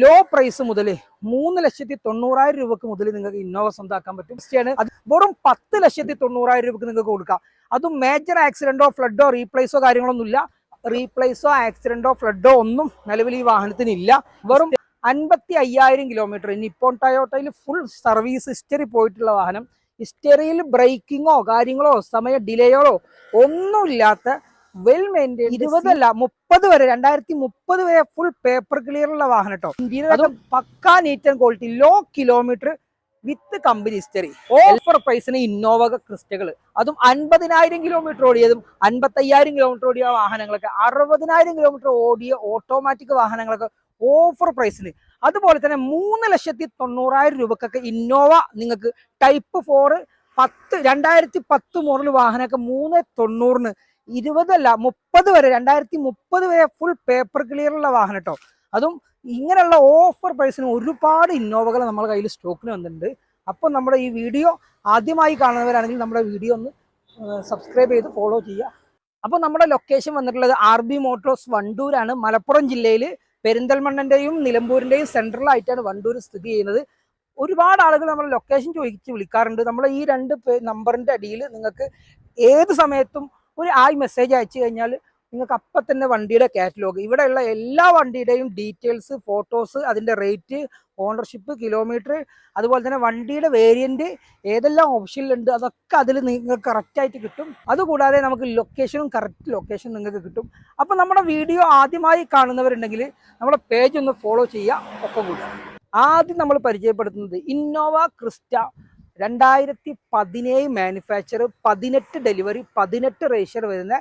Low price മുതൽ മൂന്ന് ലക്ഷത്തി തൊണ്ണൂറായിരം രൂപക്ക് മുതൽ നിങ്ങൾക്ക് ഇന്നോവ സ്വന്തമാക്കാൻ പറ്റും. ആണ് അത് വെറും പത്ത് ലക്ഷത്തി തൊണ്ണൂറായിരം രൂപക്ക് നിങ്ങൾക്ക് കൊടുക്കാം. അതും മേജർ ആക്സിഡന്റോ ഫ്ലഡോ റീപ്ലേസോ കാര്യങ്ങളൊന്നുമില്ല. റീപ്ലേസോ ആക്സിഡന്റോ ഫ്ലഡോ ഒന്നും നിലവിൽ ഈ വാഹനത്തിന് ഇല്ല വെറും അൻപത്തി അയ്യായിരം കിലോമീറ്റർ നിപ്പോൺ ടയോട്ടയിൽ ഫുൾ സർവീസ് ഹിസ്റ്ററി പോയിട്ടുള്ള വാഹനം. ഹിസ്റ്ററിയിൽ ബ്രേക്കിങ്ങോ കാര്യങ്ങളോ സമയ ഡിലേയോ ഒന്നുമില്ലാത്ത വെൽ മെയിന്റൈൻ ഇരുപതല്ല മുപ്പത് വരെ രണ്ടായിരത്തി മുപ്പത് വരെ ഫുൾ പേപ്പർ ക്ലിയർ ഉള്ള വാഹനം കേട്ടോ ഇന്ത്യയിലെ പക്കാ neat and quality low kilometre with company history offer പ്രൈസിന് ഇന്നോവ ക്രിസ്റ്റകൾ അതും അൻപതിനായിരം കിലോമീറ്റർ ഓടിയതും അൻപത്തയ്യായിരം കിലോമീറ്റർ ഓടിയ വാഹനങ്ങളൊക്കെ അറുപതിനായിരം കിലോമീറ്റർ ഓടിയ ഓട്ടോമാറ്റിക് വാഹനങ്ങളൊക്കെ ഓഫർ പ്രൈസിന് അതുപോലെ തന്നെ മൂന്ന് ലക്ഷത്തി തൊണ്ണൂറായിരം രൂപക്കൊക്കെ ഇന്നോവ നിങ്ങൾക്ക് ടൈപ്പ് ഫോർ പത്ത് രണ്ടായിരത്തി പത്ത് മോഡൽ വാഹനമൊക്കെ മൂന്ന് തൊണ്ണൂറിന് ഇരുപതല്ല മുപ്പത് വരെ രണ്ടായിരത്തി മുപ്പത് വരെ ഫുൾ പേപ്പർ ക്ലിയർ ഉള്ള വാഹനം കേട്ടോ അതും ഇങ്ങനെയുള്ള ഓഫർ പ്രൈസിന് ഒരുപാട് ഇന്നോവകൾ നമ്മുടെ കയ്യിൽ സ്റ്റോക്കിന് വന്നിട്ടുണ്ട്. അപ്പോൾ നമ്മുടെ ഈ വീഡിയോ ആദ്യമായി കാണുന്നവരാണെങ്കിൽ നമ്മുടെ വീഡിയോ ഒന്ന് സബ്സ്ക്രൈബ് ചെയ്ത് ഫോളോ ചെയ്യുക. അപ്പോൾ നമ്മുടെ ലൊക്കേഷൻ വന്നിട്ടുള്ളത് ആർ ബി മോട്ടോഴ്സ് വണ്ടൂരാണ് മലപ്പുറം ജില്ലയിൽ പെരിന്തൽമണ്ണന്റെയും നിലമ്പൂരിന്റെയും സെൻട്രലായിട്ടാണ് വണ്ടൂർ സ്ഥിതി ചെയ്യുന്നത്. ഒരുപാട് ആളുകൾ നമ്മുടെ ലൊക്കേഷൻ ചോദിച്ച് വിളിക്കാറുണ്ട്. നമ്മൾ ഈ രണ്ട് നമ്പറിന്റെ അടിയിൽ നിങ്ങൾക്ക് ഏത് സമയത്തും ഒരു ആ മെസ്സേജ് അയച്ചു കഴിഞ്ഞാൽ നിങ്ങൾക്ക് അപ്പം തന്നെ വണ്ടിയുടെ കാറ്റലോഗ് ഇവിടെയുള്ള എല്ലാ വണ്ടിയുടെയും ഡീറ്റെയിൽസ് ഫോട്ടോസ് അതിന്റെ റേറ്റ് ഓണർഷിപ്പ് കിലോമീറ്റർ അതുപോലെ തന്നെ വണ്ടിയുടെ വേരിയന്റ് ഏതെല്ലാം ഓപ്ഷനിലുണ്ട് അതൊക്കെ അതിൽ നിങ്ങൾക്ക് കറക്റ്റായിട്ട് കിട്ടും. അതുകൂടാതെ നമുക്ക് ലൊക്കേഷനും കറക്റ്റ് ലൊക്കേഷൻ നിങ്ങൾക്ക് കിട്ടും. അപ്പോൾ നമ്മുടെ വീഡിയോ ആദ്യമായി കാണുന്നവരുണ്ടെങ്കിൽ നമ്മുടെ പേജ് ഒന്ന് ഫോളോ ചെയ്യുക ഒപ്പം കൂടുക ആദ്യം നമ്മൾ പരിചയപ്പെടുത്തുന്നത് ഇന്നോവ ക്രിസ്റ്റ രണ്ടായിരത്തി പതിനേഴ് മാനുഫാക്ചർ പതിനെട്ട് ഡെലിവറി പതിനെട്ട് റേഷർ വരുന്ന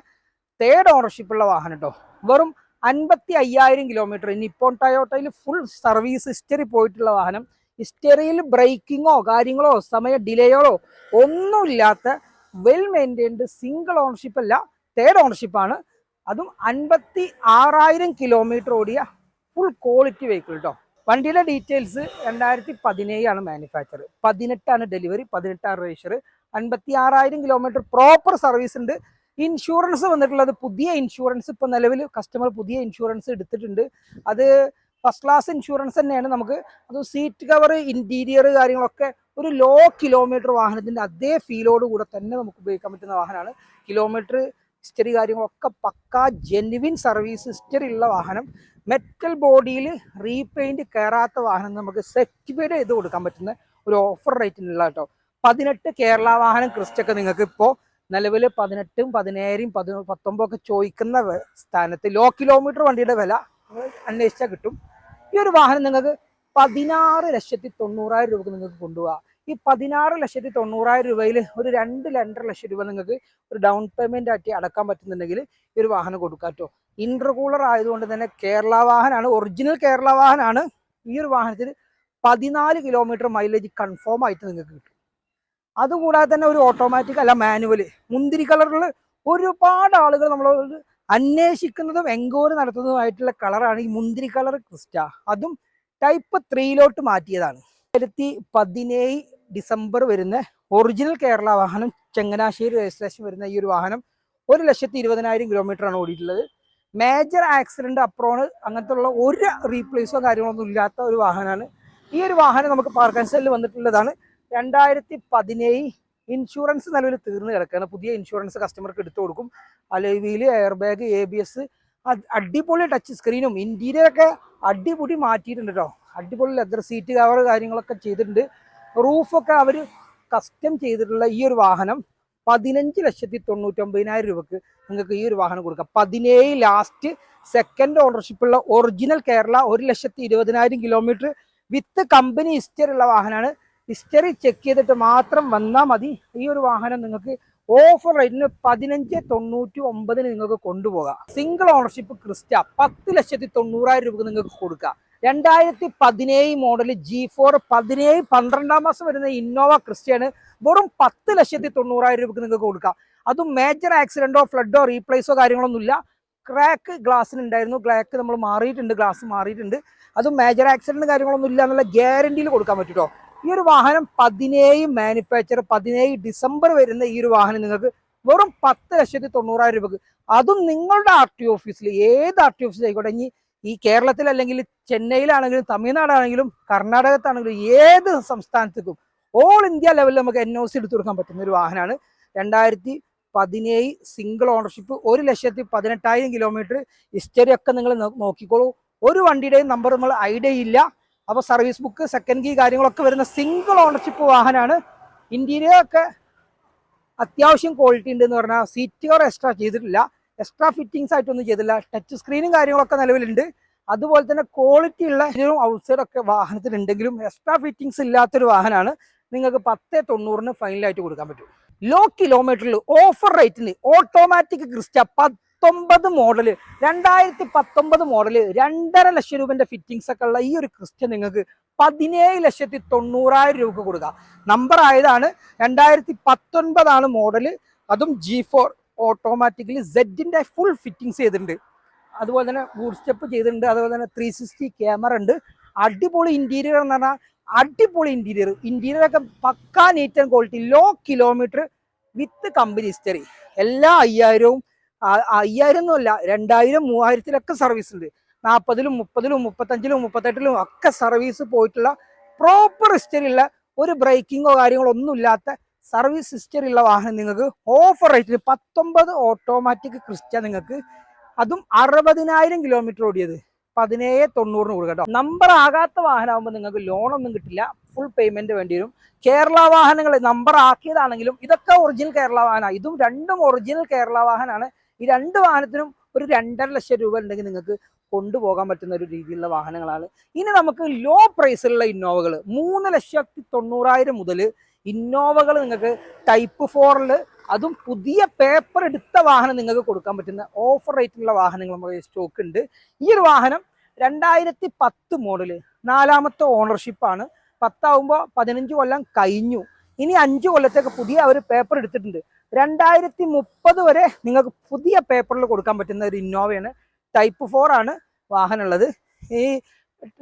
തേർഡ് ഓണർഷിപ്പ് ഉള്ള വാഹനം കേട്ടോ വെറും അൻപത്തി അയ്യായിരം കിലോമീറ്റർ നിപ്പോൺ ടയോട്ടയിൽ ഫുൾ സർവീസ് ഹിസ്റ്ററി പോയിട്ടുള്ള വാഹനം. ഹിസ്റ്ററിയിൽ ബ്രേക്കിങ്ങോ കാര്യങ്ങളോ സമയ ഡിലേയോ ഒന്നുമില്ലാത്ത വെൽ മെയിന്റൈൻഡ് സിംഗിൾ ഓണർഷിപ്പ് അല്ല തേർഡ് ഓണർഷിപ്പാണ് അതും അൻപത്തി ആറായിരം കിലോമീറ്റർ ഓടിയ ഫുൾ ക്വാളിറ്റി വെഹിക്കിൾ കേട്ടോ വണ്ടിയുടെ ഡീറ്റെയിൽസ് രണ്ടായിരത്തി പതിനേഴാണ് മാനുഫാക്ചർ പതിനെട്ടാണ് ഡെലിവറി പതിനെട്ടാണ് രജിസ്റ്റർ അൻപത്തി ആറായിരം കിലോമീറ്റർ പ്രോപ്പർ സർവീസ് ഉണ്ട്. ഇൻഷുറൻസ് വന്നിട്ടുള്ളത് പുതിയ ഇൻഷുറൻസ് ഇപ്പം നിലവിൽ കസ്റ്റമർ പുതിയ ഇൻഷുറൻസ് എടുത്തിട്ടുണ്ട്. അത് ഫസ്റ്റ് ക്ലാസ് ഇൻഷുറൻസ് തന്നെയാണ് നമുക്ക്. അത് സീറ്റ് കവർ ഇന്റീരിയർ കാര്യങ്ങളൊക്കെ ഒരു ലോ കിലോമീറ്റർ വാഹനത്തിന്റെ അതേ ഫീലോട് കൂടെ തന്നെ നമുക്ക് ഉപയോഗിക്കാൻ പറ്റുന്ന വാഹനമാണ്. കിലോമീറ്റർ ഹിസ്റ്ററി കാര്യങ്ങളൊക്കെ പക്കാ ജെനുവിൻ സർവീസ് ഹിസ്റ്ററി ഉള്ള വാഹനം. മെറ്റൽ ബോഡിയിൽ റീപെയിന്റ് കയറാത്ത വാഹനം നമുക്ക് സെക്യൂർഡ് ചെയ്ത് കൊടുക്കാൻ പറ്റുന്ന ഒരു ഓഫർ റേറ്റിനുള്ള കേട്ടോ പതിനെട്ട് കേരള വാഹനം ക്രിസ്റ്റൊക്കെ നിങ്ങൾക്ക് ഇപ്പോൾ നിലവിൽ പതിനെട്ടും പതിനേഴും പതി പത്തൊമ്പതൊക്കെ ചോദിക്കുന്ന സ്ഥാനത്ത് ലോ കിലോമീറ്റർ വണ്ടിയുടെ വില അന്വേഷിച്ചാൽ കിട്ടും. ഈ ഒരു വാഹനം നിങ്ങൾക്ക് പതിനാറ് ലക്ഷത്തി തൊണ്ണൂറായിരം രൂപക്ക് നിങ്ങൾക്ക് കൊണ്ടുപോകാം ഈ പതിനാറ് ലക്ഷത്തി തൊണ്ണൂറായിരം രൂപയിൽ ഒരു രണ്ട് രണ്ടര ലക്ഷം രൂപ നിങ്ങൾക്ക് ഒരു ഡൗൺ പേയ്മെന്റ് ആക്കി അടക്കാൻ പറ്റുന്നുണ്ടെങ്കിൽ ഈ ഒരു വാഹനം കൊടുക്കാം കേട്ടോ ഇന്റർകൂളർ ആയതുകൊണ്ട് തന്നെ കേരള വാഹനമാണ് ഒറിജിനൽ കേരള വാഹനമാണ് ഈ ഒരു വാഹനത്തിന് പതിനാല് കിലോമീറ്റർ മൈലേജ് കൺഫേം ആയിട്ട് നിങ്ങൾക്ക് കിട്ടും. അതുകൂടാതെ തന്നെ ഒരു ഓട്ടോമാറ്റിക് അല്ല മാനുവൽ മുന്തിരി കളറിൽ ഒരുപാട് ആളുകൾ നമ്മൾ അന്വേഷിക്കുന്നതും എൻക്വയറി നടത്തുന്നതുമായിട്ടുള്ള കളറാണ് ഈ മുന്തിരി കളർ ക്രിസ്റ്റ. അതും ടൈപ്പ് ത്രീയിലോട്ട് മാറ്റിയതാണ്. രണ്ടായിരത്തി പതിനേഴ് ഡിസംബർ വരുന്ന ഒറിജിനൽ കേരള വാഹനം ചങ്ങനാശ്ശേരി രജിസ്ട്രേഷൻ വരുന്ന ഈ ഒരു വാഹനം ഒരു ലക്ഷത്തി ഇരുപതിനായിരം കിലോമീറ്റർ ആണ് ഓടിയിട്ടുള്ളത്. മേജർ ആക്സിഡന്റ് അപ്രോണ് അങ്ങനത്തെ ഉള്ള ഒരു റീപ്ലേസോ കാര്യങ്ങളൊന്നും ഇല്ലാത്ത ഒരു വാഹനമാണ്. ഈ ഒരു വാഹനം നമുക്ക് പാർക്കൻസലിൽ വന്നിട്ടുള്ളതാണ്. രണ്ടായിരത്തി പതിനേഴ് ഇൻഷുറൻസ് നിലവിൽ തീർന്നു കിടക്കുകയാണ്. പുതിയ ഇൻഷുറൻസ് കസ്റ്റമർക്ക് എടുത്തു കൊടുക്കും. അലവിയിൽ air bag A B S അടിപൊളി ടച്ച് സ്ക്രീനും ഇന്റീരിയറൊക്കെ അടിപൊളി മാറ്റിയിട്ടുണ്ട് കേട്ടോ അടിപൊളി ലെതർ സീറ്റ് കവർ കാര്യങ്ങളൊക്കെ ചെയ്തിട്ടുണ്ട്. റൂഫൊക്കെ അവർ കസ്റ്റം ചെയ്തിട്ടുള്ള ഈ ഒരു വാഹനം പതിനഞ്ച് ലക്ഷത്തി തൊണ്ണൂറ്റൊമ്പതിനായിരം രൂപക്ക് നിങ്ങൾക്ക് ഈ ഒരു വാഹനം കൊടുക്കാം. പതിനേഴ് ലാസ്റ്റ് സെക്കൻഡ് ഓണർഷിപ്പുള്ള ഒറിജിനൽ കേരള ഒരു ലക്ഷത്തി ഇരുപതിനായിരം കിലോമീറ്റർ വിത്ത് കമ്പനി ഹിസ്റ്ററി ഉള്ള വാഹനമാണ് ഹിസ്റ്ററി ചെക്ക് ചെയ്തിട്ട് മാത്രം വന്നാൽ മതി. ഈ ഒരു വാഹനം നിങ്ങൾക്ക് ഓഫർ റേറ്റിന് പതിനഞ്ച് തൊണ്ണൂറ്റി ഒമ്പതിന് നിങ്ങൾക്ക് കൊണ്ടുപോകാം. സിംഗിൾ ഓണർഷിപ്പ് ക്രിസ്റ്റ പത്ത് ലക്ഷത്തി തൊണ്ണൂറായിരം രൂപ നിങ്ങൾക്ക് കൊടുക്കാം. രണ്ടായിരത്തി പതിനേഴ് മോഡൽ ജി ഫോർ പതിനേഴ് പന്ത്രണ്ടാം മാസം വരുന്ന ഇന്നോവ ക്രിസ്റ്റയാണ് വെറും പത്ത് ലക്ഷത്തി തൊണ്ണൂറായിരം രൂപക്ക് നിങ്ങൾക്ക് കൊടുക്കാം. അതും മേജർ ആക്സിഡന്റോ ഫ്ലഡോ റീപ്ലേസോ കാര്യങ്ങളൊന്നുമില്ല. ക്രാക്ക് ഗ്ലാസ്സിന് ഉണ്ടായിരുന്നു ക്രാക്ക് നമ്മൾ മാറിയിട്ടുണ്ട്. ഗ്ലാസ് മാറിയിട്ടുണ്ട്. അതും മേജർ ആക്സിഡന്റ് കാര്യങ്ങളൊന്നും ഇല്ല എന്നുള്ള ഗ്യാരണ്ടിയിൽ കൊടുക്കാൻ പറ്റുമോ ഈ ഒരു വാഹനം പതിനേഴ് മാനുഫാക്ചർ പതിനേഴ് ഡിസംബർ വരുന്ന ഈ ഒരു വാഹനം നിങ്ങൾക്ക് വെറും പത്ത് ലക്ഷത്തി തൊണ്ണൂറായിരം രൂപക്ക് അതും നിങ്ങളുടെ ആർ ടി ഓഫീസിൽ ഏത് ആർ ടി ഓഫീസിലായിക്കോട്ടെ ഇനി ഈ കേരളത്തിൽ അല്ലെങ്കിൽ ചെന്നൈയിലാണെങ്കിലും തമിഴ്നാടാണെങ്കിലും കർണാടകത്താണെങ്കിലും ഏത് സംസ്ഥാനത്തേക്കും ഓൾ ഇന്ത്യ ലെവലിൽ നമുക്ക് എൻ ഒ സി എടുത്തു കൊടുക്കാൻ പറ്റുന്ന ഒരു വാഹനമാണ്. രണ്ടായിരത്തി പതിനേഴ് സിംഗിൾ ഓണർഷിപ്പ് ഒരു ലക്ഷത്തി പതിനെട്ടായിരം കിലോമീറ്റർ ഹിസ്റ്ററി ഒക്കെ നിങ്ങൾ നോക്കിക്കോളൂ. ഒരു വണ്ടിയുടെയും നമ്പർ നമ്മൾ ഐഡിയ ഇല്ല. അപ്പോൾ സർവീസ് ബുക്ക് സെക്കൻഡ് കീ കാര്യങ്ങളൊക്കെ വരുന്ന സിംഗിൾ ഓണർഷിപ്പ് വാഹനമാണ്. ഇന്റീരിയർ ഒക്കെ അത്യാവശ്യം ക്വാളിറ്റി ഉണ്ട് എന്ന് പറഞ്ഞാൽ സീറ്റുകൾ എക്സ്ട്രാ ചെയ്തിട്ടില്ല. എക്സ്ട്രാ ഫിറ്റിങ്സ് ആയിട്ടൊന്നും ചെയ്തില്ല. ടച്ച് സ്ക്രീനും കാര്യങ്ങളൊക്കെ നിലവിലുണ്ട്. അതുപോലെ തന്നെ ക്വാളിറ്റി ഉള്ള ഔട്ട്സൈഡ് ഒക്കെ വാഹനത്തിലുണ്ടെങ്കിലും എക്സ്ട്രാ ഫിറ്റിങ്സ് ഇല്ലാത്തൊരു വാഹനമാണ് നിങ്ങൾക്ക് പത്ത് തൊണ്ണൂറിന് ഫൈനലായിട്ട് കൊടുക്കാൻ പറ്റും. ലോ കിലോമീറ്ററിൽ ഓഫർ റേറ്റിന് ഓട്ടോമാറ്റിക് ക്രിസ്റ്റ പത്തൊമ്പത് മോഡൽ രണ്ടായിരത്തി പത്തൊമ്പത് മോഡൽ രണ്ടര ലക്ഷം രൂപന്റെ ഫിറ്റിങ്സ് ഒക്കെ ഉള്ള ഈ ഒരു ക്രിസ്റ്റ നിങ്ങൾക്ക് പതിനേഴ് ലക്ഷത്തി തൊണ്ണൂറായിരം രൂപ കൊടുക്കുക നമ്പർ ആയതാണ് രണ്ടായിരത്തി പത്തൊൻപതാണ് മോഡൽ അതും ജി ഫോർ ഓട്ടോമാറ്റിക്കലി സെഡിന്റെ ഫുൾ ഫിറ്റിങ്സ് ചെയ്തിട്ടുണ്ട്. അതുപോലെ തന്നെ ബൂട്ട് സ്റ്റെപ്പ് ചെയ്തിട്ടുണ്ട്. അതുപോലെ തന്നെ ത്രീ സിക്സ്റ്റി ക്യാമറ ഉണ്ട്. അടിപൊളി ഇന്റീരിയർ എന്ന് പറഞ്ഞാൽ അടിപൊളി ഇന്റീരിയർ ഇന്റീരിയർ ഒക്കെ പക്കാ neat and quality low kilometre with company history എല്ലാ അയ്യായിരവും അയ്യായിരം ഒന്നുമല്ല രണ്ടായിരം മൂവായിരത്തിലൊക്കെ സർവീസ് ഉണ്ട്. നാൽപ്പതിലും മുപ്പതിലും മുപ്പത്തഞ്ചിലും മുപ്പത്തെട്ടിലും ഒക്കെ സർവീസ് പോയിട്ടുള്ള പ്രോപ്പർ ഹിസ്റ്ററി ഉള്ള ഒരു ബ്രേക്കിങ്ങോ കാര്യങ്ങളോ ഒന്നും ഇല്ലാത്ത സർവീസ് ഹിസ്റ്ററി ഉള്ള വാഹനം നിങ്ങൾക്ക് ഓഫർ റേറ്റിന് പത്തൊമ്പത് ഓട്ടോമാറ്റിക് ക്രിസ്റ്റ നിങ്ങൾക്ക് അതും അറുപതിനായിരം കിലോമീറ്റർ ഓടിയത്. പതിനേഴ് തൊണ്ണൂറിന് കൊടുക്കുക കേട്ടോ. നമ്പർ ആകാത്ത വാഹനമാകുമ്പോൾ നിങ്ങൾക്ക് ലോണൊന്നും കിട്ടില്ല. ഫുൾ പേയ്മെന്റ് വേണ്ടി വരും. കേരള വാഹനങ്ങൾ നമ്പർ ആക്കിയതാണെങ്കിലും ഇതൊക്കെ ഒറിജിനൽ കേരള വാഹനമാണ് ഇതും രണ്ടും ഒറിജിനൽ കേരള വാഹനമാണ് ഈ രണ്ട് വാഹനത്തിനും ഒരു രണ്ടര ലക്ഷം രൂപ ഉണ്ടെങ്കിൽ നിങ്ങൾക്ക് കൊണ്ടുപോകാൻ പറ്റുന്ന ഒരു രീതിയിലുള്ള വാഹനങ്ങളാണ്. ഇനി നമുക്ക് ലോ പ്രൈസിലുള്ള ഇന്നോവകൾ മൂന്ന് ലക്ഷത്തി തൊണ്ണൂറായിരം മുതൽ ഇന്നോവകൾ നിങ്ങൾക്ക് ടൈപ്പ് ഫോറിൽ അതും പുതിയ പേപ്പർ എടുത്ത വാഹനം നിങ്ങൾക്ക് കൊടുക്കാൻ പറ്റുന്ന ഓഫർ റേറ്റിലുള്ള വാഹനങ്ങൾ നമ്മുടെ സ്റ്റോക്ക് ഉണ്ട്. ഈ ഒരു വാഹനം രണ്ടായിരത്തി പത്ത് മോഡൽ നാലാമത്തെ ഓണർഷിപ്പാണ് പത്താവുമ്പോൾ പതിനഞ്ച് കൊല്ലം കഴിഞ്ഞു. ഇനി അഞ്ച് കൊല്ലത്തേക്ക് പുതിയ ഒരു പേപ്പർ എടുത്തിട്ടുണ്ട്. രണ്ടായിരത്തി മുപ്പത് വരെ നിങ്ങൾക്ക് പുതിയ പേപ്പറിൽ കൊടുക്കാൻ പറ്റുന്ന ഒരു ഇന്നോവയാണ് ടൈപ്പ് ഫോർ ആണ് വാഹനം ഉള്ളത്. ഈ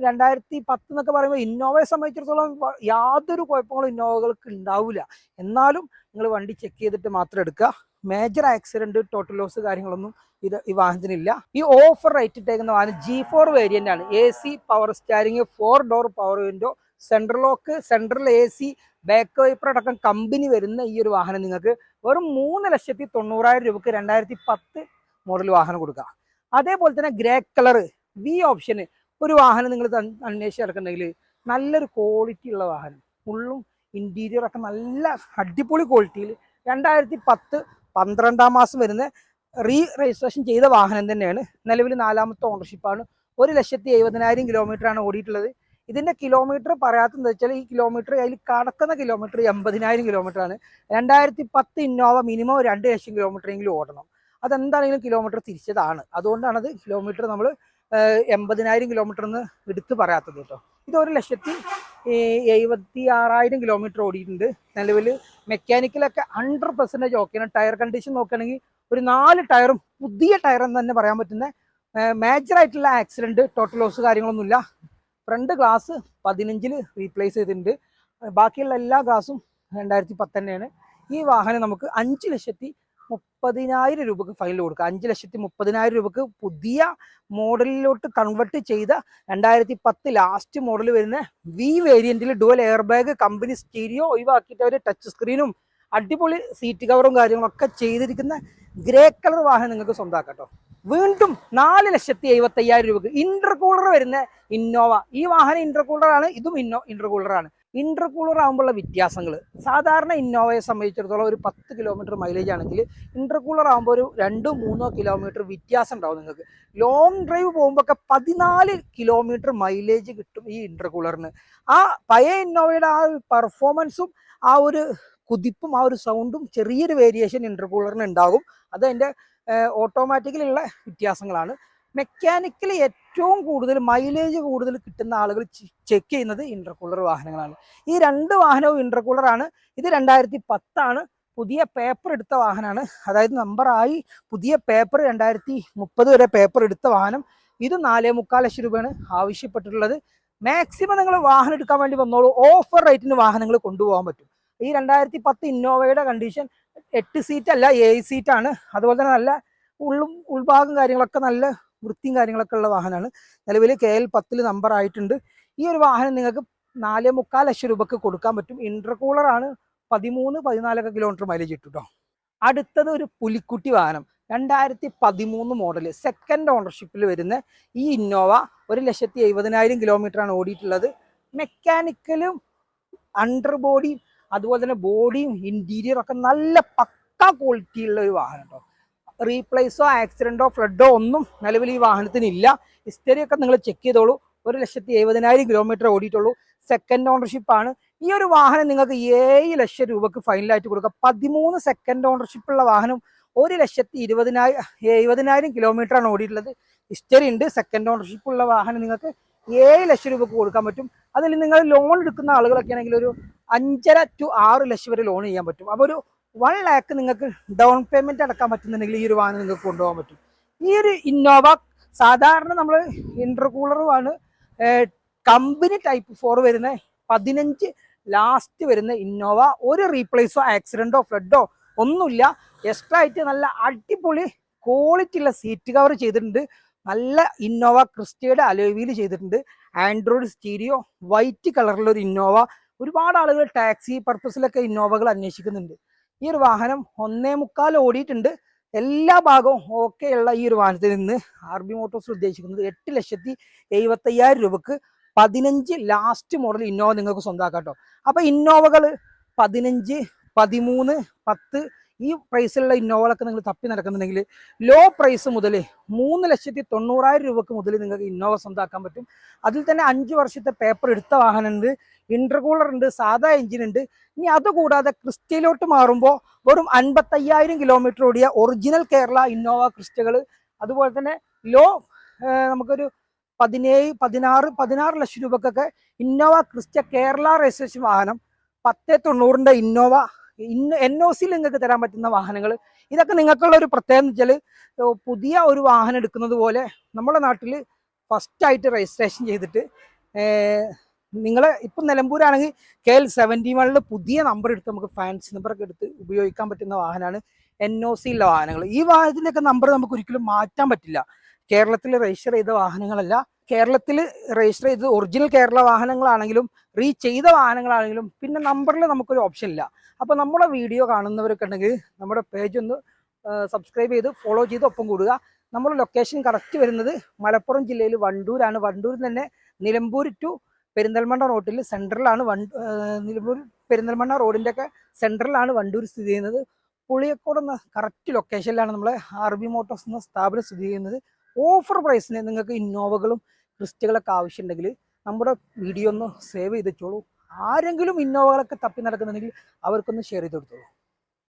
രണ്ടായിരത്തി പത്ത് എന്നൊക്കെ പറയുമ്പോൾ ഇന്നോവയെ സംബന്ധിച്ചിടത്തോളം യാതൊരു കുഴപ്പങ്ങളും ഇന്നോവകൾക്ക് ഉണ്ടാവില്ല എന്നാലും നിങ്ങൾ വണ്ടി ചെക്ക് ചെയ്തിട്ട് മാത്രം എടുക്കുക. മേജർ ആക്സിഡന്റ് ടോട്ടൽ ലോസ് കാര്യങ്ങളൊന്നും ഇത് ഈ വാഹനത്തിനില്ല. ഈ ഓഫർ റേറ്റ് ഇട്ടേക്കുന്ന വാഹനം ജി ഫോർ വേരിയന്റ് ആണ്. A C power steering four door power window central lock central A C back wiper അടക്കം കമ്പനി വരുന്ന ഈ ഒരു വാഹനം നിങ്ങൾക്ക് വെറും മൂന്ന് ലക്ഷത്തി തൊണ്ണൂറായിരം രൂപക്ക് രണ്ടായിരത്തി പത്ത് മോഡൽ വാഹനം കൊടുക്കുക അതേപോലെ തന്നെ ഗ്രേ കളർ വി ഓപ്ഷന് ഒരു വാഹനം നിങ്ങൾ അന്വേഷിച്ച് നടക്കുന്നുണ്ടെങ്കിൽ നല്ലൊരു ക്വാളിറ്റി ഉള്ള വാഹനം. ഫുള്ളും ഇന്റീരിയർ ഒക്കെ നല്ല അടിപൊളി ക്വാളിറ്റിയിൽ രണ്ടായിരത്തി പത്ത് പന്ത്രണ്ടാം മാസം വരുന്ന റീ രജിസ്ട്രേഷൻ ചെയ്ത വാഹനം തന്നെയാണ്. നിലവിൽ നാലാമത്തെ ഓണർഷിപ്പാണ് ഒരു ലക്ഷത്തി എഴുപതിനായിരം കിലോമീറ്റർ ആണ് ഓടിയിട്ടുള്ളത്. ഇതിന്റെ കിലോമീറ്റർ പറയാത്തതെന്ന് വെച്ചാൽ ഈ കിലോമീറ്റർ അതിൽ കടക്കുന്ന കിലോമീറ്റർ എൺപതിനായിരം കിലോമീറ്റർ ആണ്. രണ്ടായിരത്തി പത്ത് ഇന്നോവ മിനിമം രണ്ട് ലക്ഷം കിലോമീറ്റർ എങ്കിലും ഓടണം. അതെന്താണെങ്കിലും കിലോമീറ്റർ തിരിച്ചതാണ്. അതുകൊണ്ടാണത് കിലോമീറ്റർ നമ്മൾ എൺപതിനായിരം കിലോമീറ്റർ എന്ന് എടുത്ത് പറയാത്തത് കേട്ടോ. ഇത് ഒരു ലക്ഷത്തി എഴുപത്തി ആറായിരം കിലോമീറ്റർ ഓടിയിട്ടുണ്ട്. നിലവിൽ മെക്കാനിക്കലൊക്കെ ഹൺഡ്രഡ് പെർസെന്റേജ് ഓക്കെയാണ് ടയർ കണ്ടീഷൻ നോക്കുകയാണെങ്കിൽ ഒരു നാല് ടയറും പുതിയ ടയർ തന്നെ പറയാൻ പറ്റുന്ന മേജർ ആയിട്ടുള്ള ആക്സിഡന്റ് ടോട്ടൽ ലോസ് കാര്യങ്ങളൊന്നുമില്ല. ഫ്രണ്ട് ഗ്ലാസ് പതിനഞ്ചിൽ റീപ്ലേസ് ചെയ്തിട്ടുണ്ട്. ബാക്കിയുള്ള എല്ലാ ഗ്ലാസും രണ്ടായിരത്തി പത്ത് തന്നെയാണ് ഈ വാഹനം നമുക്ക് അഞ്ച് ലക്ഷത്തി മുപ്പതിനായിരം രൂപക്ക് ഫൈനൽ കൊടുക്കുക. അഞ്ച് ലക്ഷത്തി മുപ്പതിനായിരം രൂപക്ക് പുതിയ മോഡലിലോട്ട് കൺവെർട്ട് ചെയ്ത രണ്ടായിരത്തി പത്ത് ലാസ്റ്റ് മോഡൽ വരുന്ന V വേരിയന്റിൽ dual air bag company stereo ഒഴിവാക്കിയിട്ട് അവർ ടച്ച് സ്ക്രീനും അടിപൊളി സീറ്റ് കവറും കാര്യങ്ങളൊക്കെ ചെയ്തിരിക്കുന്ന ഗ്രേ കളർ വാഹനം നിങ്ങൾക്ക് സ്വന്തമാക്കാം കേട്ടോ വീണ്ടും നാല് ലക്ഷത്തി എഴുപത്തി അയ്യായിരം രൂപക്ക് ഇന്റർകൂളർ വരുന്ന ഇന്നോവ ഈ വാഹനം ഇന്റർകൂളർ ആണ് ഇതും ഇന്നോ ഇന്റർകൂളർ ആണ്. ഇന്റർകൂളർ ആകുമ്പോഴുള്ള വ്യത്യാസങ്ങൾ സാധാരണ ഇന്നോവയെ സംബന്ധിച്ചിടത്തോളം ഒരു പത്ത് കിലോമീറ്റർ മൈലേജ് ആണെങ്കിൽ ഇന്റർകൂളർ ആകുമ്പോൾ ഒരു രണ്ടോ മൂന്നോ കിലോമീറ്റർ വ്യത്യാസം ഉണ്ടാവും നിങ്ങൾക്ക്. ലോങ് ഡ്രൈവ് പോകുമ്പോൾ ഒക്കെ പതിനാല് കിലോമീറ്റർ മൈലേജ് കിട്ടും ഈ ഇന്റർകൂളറിന് ആ പഴയ ഇന്നോവയുടെ ആ പെർഫോമൻസും ആ ഒരു കുതിപ്പും ആ ഒരു സൗണ്ടും ചെറിയൊരു വേരിയേഷൻ ഇന്റർകൂളറിന് ഉണ്ടാകും. അത് അതിന്റെ ഓട്ടോമാറ്റിക്കലുള്ള വ്യത്യാസങ്ങളാണ്. മെക്കാനിക്കലി ഏറ്റവും കൂടുതൽ മൈലേജ് കൂടുതൽ കിട്ടുന്ന ആളുകൾ ചെക്ക് ചെയ്യുന്നത് ഇന്റർകൂളർ വാഹനങ്ങളാണ്. ഈ രണ്ട് വാഹനവും ഇന്റർകൂളറാണ് ഇത് രണ്ടായിരത്തി പത്താണ് പുതിയ പേപ്പർ എടുത്ത വാഹനമാണ്. അതായത് നമ്പറായി പുതിയ പേപ്പർ രണ്ടായിരത്തി മുപ്പത് വരെ പേപ്പർ എടുത്ത വാഹനം. ഇത് നാലേ മുക്കാൽ ലക്ഷം രൂപയാണ് ആവശ്യപ്പെട്ടിട്ടുള്ളത്. മാക്സിമം നിങ്ങൾ വാഹനം എടുക്കാൻ വേണ്ടി വന്നോളൂ. ഓഫർ റേറ്റിന് വാഹനങ്ങൾ കൊണ്ടുപോകാൻ പറ്റും. ഈ രണ്ടായിരത്തി പത്ത് ഇന്നോവയുടെ കണ്ടീഷൻ എട്ട് സീറ്റ് അല്ല ഏഴ് സീറ്റ് ആണ്. അതുപോലെ തന്നെ നല്ല ഉള്ളും ഉൾഭാഗം കാര്യങ്ങളൊക്കെ നല്ല വൃത്തിയും കാര്യങ്ങളൊക്കെ ഉള്ള വാഹനമാണ്. നിലവിൽ കെ എൽ പത്തിൽ നമ്പർ ആയിട്ടുണ്ട്. ഈ ഒരു വാഹനം നിങ്ങൾക്ക് നാല് മുക്കാൽ ലക്ഷം രൂപക്ക് കൊടുക്കാൻ പറ്റും. ഇന്റർകൂളർ ആണ് പതിമൂന്ന് പതിനാലൊക്കെ കിലോമീറ്റർ മൈലേജ് കിട്ടും കേട്ടോ അടുത്തത് ഒരു പുലിക്കുട്ടി വാഹനം. രണ്ടായിരത്തി പതിമൂന്ന് മോഡൽ സെക്കൻഡ് ഓണർഷിപ്പിൽ വരുന്ന ഈ ഇന്നോവ ഒരു ലക്ഷത്തി എഴുപതിനായിരം കിലോമീറ്റർ ആണ് ഓടിയിട്ടുള്ളത്. മെക്കാനിക്കലും അണ്ടർ ബോഡിയും അതുപോലെ തന്നെ ബോഡിയും ഇന്റീരിയറും ഒക്കെ നല്ല പക്ക ക്വാളിറ്റിയുള്ള ഒരു വാഹനം കേട്ടോ റീപ്ലേസോ ആക്സിഡന്റോ ഫ്ലഡോ ഒന്നും നിലവിൽ ഈ വാഹനത്തിന് ഇല്ല. ഹിസ്റ്ററി ഒക്കെ നിങ്ങൾ ചെക്ക് ചെയ്തോളൂ. ഒരു ലക്ഷത്തി എഴുപതിനായിരം കിലോമീറ്റർ ഓടിയിട്ടുള്ളൂ. സെക്കൻഡ് ഓണർഷിപ്പ് ആണ്. ഈ ഒരു വാഹനം നിങ്ങൾക്ക് ഏഴ് ലക്ഷം രൂപക്ക് ഫൈനലായിട്ട് കൊടുക്കുക പതിമൂന്ന് സെക്കൻഡ് ഓണർഷിപ്പ് ഉള്ള വാഹനം ഒരു ലക്ഷത്തി ഇരുപതിനായിരം എഴുപതിനായിരം കിലോമീറ്റർ ആണ് ഓടിയിട്ടുള്ളത്. ഹിസ്റ്ററി ഉണ്ട്. സെക്കൻഡ് ഓണർഷിപ്പ് ഉള്ള വാഹനം നിങ്ങൾക്ക് ഏഴ് ലക്ഷം രൂപക്ക് കൊടുക്കാൻ പറ്റും. അതിൽ നിങ്ങൾ ലോൺ എടുക്കുന്ന ആളുകളൊക്കെ ആണെങ്കിൽ ഒരു അഞ്ചര ടു ആറ് ലക്ഷം വരെ ലോൺ ചെയ്യാൻ പറ്റും. അപ്പോൾ ഒരു വൺ ലാക്ക് നിങ്ങൾക്ക് ഡൗൺ പേയ്മെന്റ് അടക്കാൻ പറ്റുന്നുണ്ടെങ്കിൽ ഈ ഒരു വാഹനം നിങ്ങൾക്ക് കൊണ്ടുപോകാൻ പറ്റും. ഈ ഒരു ഇന്നോവ സാധാരണ നമ്മൾ ഇന്റർകൂളറുമാണ് കമ്പനി ടൈപ്പ് ഫോർ വരുന്ന പതിനഞ്ച് ലാസ്റ്റ് വരുന്ന ഇന്നോവ ഒരു റീപ്ലേസോ ആക്സിഡന്റോ ഫ്ലഡോ ഒന്നുമില്ല. എക്സ്ട്രാ ആയിട്ട് നല്ല അടിപൊളി ക്വാളിറ്റി ഉള്ള സീറ്റ് കവർ ചെയ്തിട്ടുണ്ട്. നല്ല ഇന്നോവ ക്രിസ്റ്റയുടെ അലോവിയിൽ ചെയ്തിട്ടുണ്ട്. ആൻഡ്രോയിഡ് സ്റ്റീരിയോ വൈറ്റ് കളറിലുള്ള ഒരു ഇന്നോവ ഒരുപാട് ആളുകൾ ടാക്സി പർപ്പസിലൊക്കെ ഇന്നോവകൾ അന്വേഷിക്കുന്നുണ്ട്. ഈ ഒരു വാഹനം ഒന്നേ മുക്കാൽ ഓടിയിട്ടുണ്ട്. എല്ലാ ഭാഗവും ഓക്കെ ഉള്ള ഈ ഒരു വാഹനത്തിൽ നിന്ന് ആർ ബി മോട്ടോഴ്സ് ഉദ്ദേശിക്കുന്നത് എട്ട് ലക്ഷത്തി എഴുപത്തയ്യായിരം രൂപക്ക് പതിനഞ്ച് ലാസ്റ്റ് മോഡൽ ഇന്നോവ നിങ്ങൾക്ക് സ്വന്തമാക്കാം കേട്ടോ അപ്പൊ ഇന്നോവകൾ പതിനഞ്ച് പതിമൂന്ന് പത്ത് ഈ പ്രൈസിലുള്ള ഇന്നോവകളൊക്കെ നിങ്ങൾ തപ്പി നടക്കുന്നുണ്ടെങ്കിൽ ലോ പ്രൈസ് മുതൽ മൂന്ന് ലക്ഷത്തി തൊണ്ണൂറായിരം രൂപക്ക് മുതൽ നിങ്ങൾക്ക് ഇന്നോവ സ്വന്തമാക്കാൻ പറ്റും. അതിൽ തന്നെ അഞ്ച് വർഷത്തെ പേപ്പർ എടുത്ത വാഹനമുണ്ട്. ഇന്റർകൂളർ ഉണ്ട് സാധാ എഞ്ചിൻ ഉണ്ട്. ഇനി അതുകൂടാതെ ക്രിസ്റ്റയിലോട്ട് മാറുമ്പോൾ വെറും അൻപത്തയ്യായിരം കിലോമീറ്റർ ഓടിയ ഒറിജിനൽ കേരള ഇന്നോവ ക്രിസ്റ്റകൾ. അതുപോലെ തന്നെ ലോ നമുക്കൊരു പതിനേഴ് പതിനാറ് പതിനാറ് ലക്ഷം രൂപക്കൊക്കെ ഇന്നോവ ക്രിസ്റ്റ കേരള രജിസ്ട്രേഷൻ വാഹനം പത്ത് തൊണ്ണൂറിന്റെ ഇന്നോവ ഇന്ന എൻ ഒ സിയിൽ നിങ്ങൾക്ക് തരാൻ പറ്റുന്ന വാഹനങ്ങൾ. ഇതൊക്കെ നിങ്ങൾക്കുള്ള ഒരു പ്രത്യേകത എന്ന് വെച്ചാൽ പുതിയ ഒരു വാഹനം എടുക്കുന്നത് പോലെ നമ്മുടെ നാട്ടിൽ ഫസ്റ്റായിട്ട് രജിസ്ട്രേഷൻ ചെയ്തിട്ട് നിങ്ങൾ ഇപ്പം നിലമ്പൂരാണെങ്കിൽ കെ എൽ സെവന്റി വണ്ണിൽ പുതിയ നമ്പർ എടുത്ത് നമുക്ക് ഫാൻസി നമ്പറൊക്കെ എടുത്ത് ഉപയോഗിക്കാൻ പറ്റുന്ന വാഹനമാണ് എൻ ഒ സി ഉള്ള വാഹനങ്ങൾ. ഈ വാഹനത്തിന്റെയൊക്കെ നമ്പർ നമുക്ക് ഒരിക്കലും മാറ്റാൻ പറ്റില്ല. കേരളത്തിൽ രജിസ്റ്റർ ചെയ്ത വാഹനങ്ങളല്ല. കേരളത്തിൽ രജിസ്റ്റർ ചെയ്ത് ഒറിജിനൽ കേരള വാഹനങ്ങളാണെങ്കിലും റീ ചെയ്ത വാഹനങ്ങളാണെങ്കിലും പിന്നെ നമ്പറിൽ നമുക്കൊരു ഓപ്ഷൻ ഇല്ല. അപ്പോൾ നമ്മുടെ വീഡിയോ കാണുന്നവരൊക്കെ ഉണ്ടെങ്കിൽ നമ്മുടെ പേജ് ഒന്ന് സബ്സ്ക്രൈബ് ചെയ്ത് ഫോളോ ചെയ്ത് ഒപ്പം കൂടുക. നമ്മുടെ ലൊക്കേഷൻ കറക്റ്റ് വരുന്നത് മലപ്പുറം ജില്ലയിൽ വണ്ടൂരാണ് വണ്ടൂരിൽ തന്നെ നിലമ്പൂർ ടു പെരിന്തൽമണ്ണ റോഡിൽ സെൻട്രലാണ് വൺ നിലമ്പൂർ പെരിന്തൽമണ്ണ റോഡിന്റെ ഒക്കെ സെൻട്രലാണ് വണ്ടൂർ സ്ഥിതി ചെയ്യുന്നത്. പുളിയക്കോട് എന്ന കറക്റ്റ് ലൊക്കേഷനിലാണ് നമ്മളെ ആർ മോട്ടോഴ്സ് എന്ന സ്ഥാപനം സ്ഥിതി ചെയ്യുന്നത്. ഓഫർ പ്രൈസിന് നിങ്ങൾക്ക് ഇന്നോവകളും ക്രിസ്റ്റുകളൊക്കെ ആവശ്യമുണ്ടെങ്കിൽ നമ്മുടെ വീഡിയോ ഒന്ന് സേവ് ചെയ്ത് വെച്ചോളൂ. ആരെങ്കിലും ഇന്നോവകളൊക്കെ തപ്പി നടക്കുന്നുണ്ടെങ്കിൽ അവർക്കൊന്ന് ഷെയർ ചെയ്ത് കൊടുത്തോളൂ.